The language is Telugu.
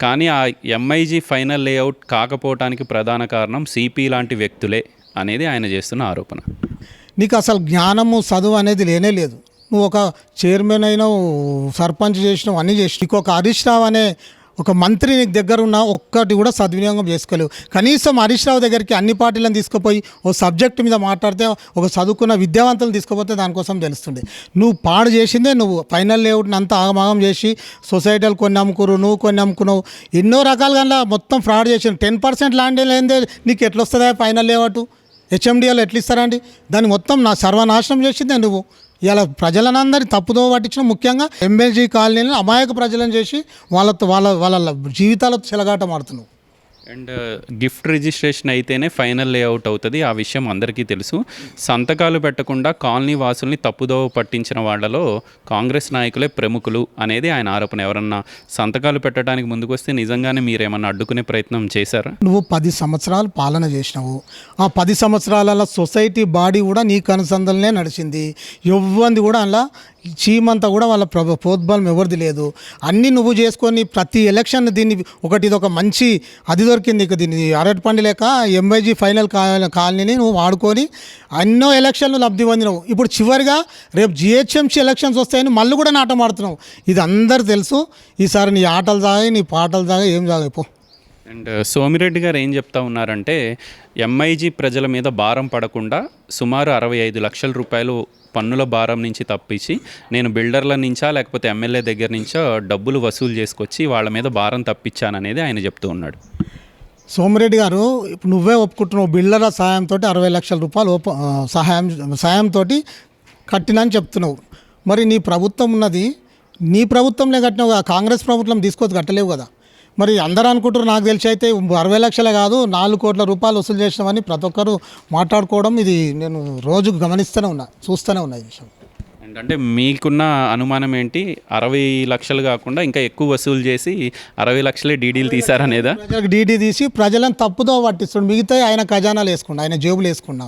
కానీ ఆ ఎంఐజీ ఫైనల్ లేఅవుట్ కాకపోవటానికి ప్రధాన కారణం సిపి లాంటి వ్యక్తులే అనేది ఆయన చేస్తున్న ఆరోపణ. నీకు అసలు జ్ఞానము చదువు అనేది లేనే లేదు. నువ్వు ఒక చైర్మన్ అయినావు సర్పంచ్ చేసినావు అన్నీ చేసినావు. నీకు ఒక హరీష్ రావు అనే ఒక మంత్రి నీకు దగ్గర ఉన్న ఒక్కటి కూడా సద్వినియోగం చేసుకోలేవు. కనీసం హరీష్ రావు దగ్గరికి అన్ని పార్టీలను తీసుకుపోయి ఓ సబ్జెక్ట్ మీద మాట్లాడితే ఒక చదువుకున్న విద్యావంతులు తీసుకుపోతే దానికోసం తెలుస్తుంది నువ్వు పాడు చేసిందే నువ్వు. ఫైనల్ లేఅవుట్ని అంతా ఆగమాగం చేసి సొసైటీలు కొన్ని అమ్ముకురు నువ్వు కొన్ని అమ్ముకున్నావు. ఎన్నో రకాలుగా మొత్తం ఫ్రాడ్ చేసిన టెన్ పర్సెంట్ ల్యాండ్ లేదే నీకు ఎట్లొస్తుందా ఫైనల్ లేఅవుట్? హెచ్ఎండిఎల్ ఎట్లా ఇస్తారండి దాన్ని మొత్తం నా సర్వనాశనం చేసిందే నువ్వు. ఇలా ప్రజలనందరి తప్పుదో పట్టించిన ముఖ్యంగా ఎంఎల్జీ కాలనీని అమాయక ప్రజలను చేసి వాళ్ళతో వాళ్ళ వాళ్ళ జీవితాలతో చెలగాట మాడుతున్నావు అండ్ గిఫ్ట్ రిజిస్ట్రేషన్ అయితేనే ఫైనల్ లేఅవుట్ అవుతుంది. ఆ విషయం అందరికీ తెలుసు. సంతకాలు పెట్టకుండా కాలనీ వాసుల్ని తప్పుదోవ పట్టించిన వాళ్ళలో కాంగ్రెస్ నాయకులే ప్రముఖులు అనేది ఆయన ఆరోపణ. ఎవరన్నా సంతకాలు పెట్టడానికి ముందుకొస్తే నిజంగానే మీరేమన్నా అడ్డుకునే ప్రయత్నం చేశారా? నువ్వు పది సంవత్సరాలు పాలన చేసినావు. ఆ పది సంవత్సరాల సొసైటీ బాడీ కూడా నీ అనుసంధానలే నడిచింది. ఎవ్వంది కూడా అలా చీమంతా కూడా వాళ్ళ ప్రభ ప్రోద్బలం ఎవరిది లేదు. అన్నీ నువ్వు చేసుకొని ప్రతి ఎలక్షన్ దీన్ని ఒకటి ఇది ఒక మంచి అది దొరికింది ఇక దీన్ని. అరటిపండు లేక ఎంఐజీ ఫైనల్ కా- కాలనీని నువ్వు వాడుకొని ఎన్నో ఎలక్షన్లు లబ్ధి పొందినావు. ఇప్పుడు చివరిగా రేపు జిహెచ్ఎంసీ ఎలక్షన్స్ వస్తాయని మళ్ళీ కూడా నాటం ఆడుతున్నావు. ఇది అందరు తెలుసు. ఈసారి నీ ఆటలు సాగాయి నీ పాటలు సాగాయి ఏం సాగాయి అండ్ సోమిరెడ్డి గారు ఏం చెప్తా ఉన్నారంటే ఎంఐజీ ప్రజల మీద భారం పడకుండా సుమారు అరవై ఐదు లక్షల రూపాయలు పన్నుల భారం నుంచి తప్పించి నేను బిల్డర్ల నుంచా లేకపోతే ఎమ్మెల్యే దగ్గర నుంచో డబ్బులు వసూలు చేసుకొచ్చి వాళ్ళ మీద భారం తప్పించాననేది ఆయన చెప్తూ ఉన్నాడు. సోమిరెడ్డి గారు ఇప్పుడు నువ్వే ఒప్పుకుంటున్నావు బిల్డర్ల సహాయంతో అరవై లక్షల రూపాయలు ఒప్ప సహాయం సహాయంతో కట్టినని చెప్తున్నావు. మరి నీ ప్రభుత్వం ఉన్నది నీ ప్రభుత్వంలో కట్టినావు కదా కాంగ్రెస్ ప్రభుత్వం తీసుకొచ్చి కట్టలేవు కదా. మరి అందరూ అనుకుంటారు నాకు తెలిసి అయితే అరవై లక్షలే కాదు నాలుగు కోట్ల రూపాయలు వసూలు చేసినామని ప్రతి ఒక్కరు మాట్లాడుకోవడం ఇది నేను రోజు గమనిస్తూనే ఉన్నా చూస్తూనే ఉన్నా ఈ విషయం. అంటే మీకున్న అనుమానం ఏంటి? అరవై లక్షలు కాకుండా ఇంకా ఎక్కువ వసూలు చేసి అరవై లక్షలే డీడీలు తీశారనేదా? డీడీ తీసి ప్రజలను తప్పుదో పట్టిస్తాడు మిగతా ఆయన ఖజానాలు వేసుకున్నా ఆయన జేబులు వేసుకున్నా